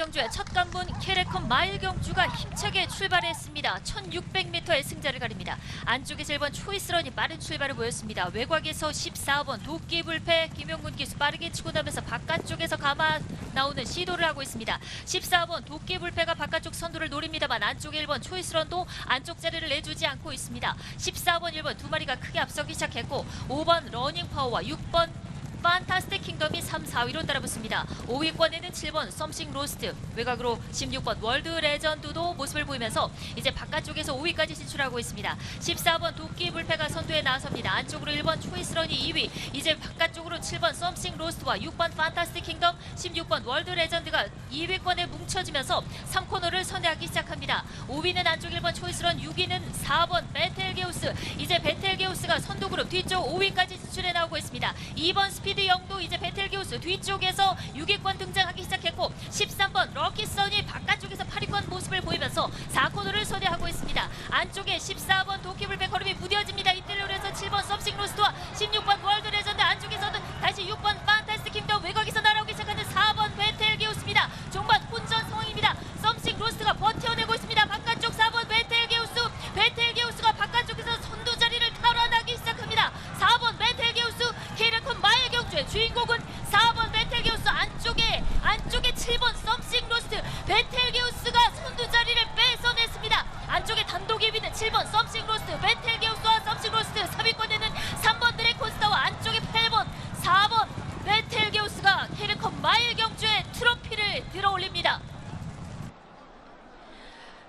경주의 첫 관문 캐레컴 마일 경주가 힘차게 출발했습니다. 1600m의 승자를 가립니다. 안쪽에서 1번 초이스런이 빠른 출발을 보였습니다. 외곽에서 14번 도끼불패 김용군 기수 빠르게 치고 나면서 바깥쪽에서 감아 나오는 시도를 하고 있습니다. 14번 도끼불패가 바깥쪽 선두를 노립니다만 안쪽에 1번 초이스런도 안쪽 자리를 내주지 않고 있습니다. 14번, 1번 두 마리가 크게 앞서기 시작했고 5번 러닝 파워와 6번 판타스틱 킹덤이 3, 4위로 따라붙습니다. 5위권에는 7번 썸씽 로스트, 외곽으로 16번 월드 레전드도 모습을 보이면서 이제 바깥쪽에서 5위까지 진출하고 있습니다. 14번 도끼 불패가 선두에 나섭니다. 안쪽으로 1번 초이스런이 2위, 이제 바깥쪽으로 7번 썸씽 로스트와 6번 판타스틱 킹덤, 16번 월드 레전드가 2위권에 뭉쳐지면서 3코너를 선회하기 시작합니다. 5위는 안쪽 1번 초이스런, 6위는 4번 베텔게우스, 뒤쪽 5위까지 진출해 나오고 있습니다. 2번 스피드 영도 이제 베텔게우스 뒤쪽에서 6위권 등장하기 시작했고 13번 럭키선이 바깥쪽에서 8위권 모습을 보이면서 4코너를 선회하고 있습니다. 안쪽에 14번 도끼불배 걸음이 무뎌집니다. 이때를 해서 7번 썸씽 로스트와 16번 월드 레전드 안쪽에서는 다시 6번 판타스틱 킹덤 외곽에서 날아오기 시작하는 4번 베텔게우스입니다. 종반 혼전 상황입니다. 썸씽 로스트가 버텨내고 있습니다. 바깥쪽 4번 베텔게우스 베텔게우스가 바깥쪽에서 선두 자리를 탈환하기 시작합니다. 4번 베텔게우스 케이라콘 마일 경주의 주인공은 4번 베텔게우스 안쪽에 안쪽에 7번 썸씽 로스트 베텔게우스가 선두 자리를 뺏어냈습니다. 안쪽에 단독 1위는 7번 썸씽 로스트 베텔게우스와 썸씽 로스트 3위권에는 3번 드레콘스타와 안쪽에 8번 4번 베텔게우스가 케이라콘 마일 경주의 트로피를 들어올립니다.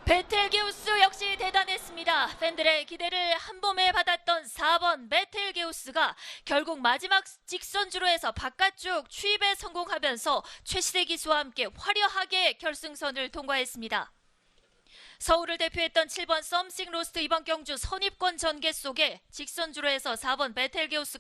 베텔게우스 역시 대단했습니다. 팬들의 기대를 한 봄에 받았던 4번 베텔게우스가 결국 마지막 직선주로에서 바깥쪽 추입에 성공하면서 최시대 기수와 함께 화려하게 결승선을 통과했습니다. 서울을 대표했던 7번 썸씽 로스트 이번 경주 선입권 전개 속에 직선주로에서 4번 베텔게우스가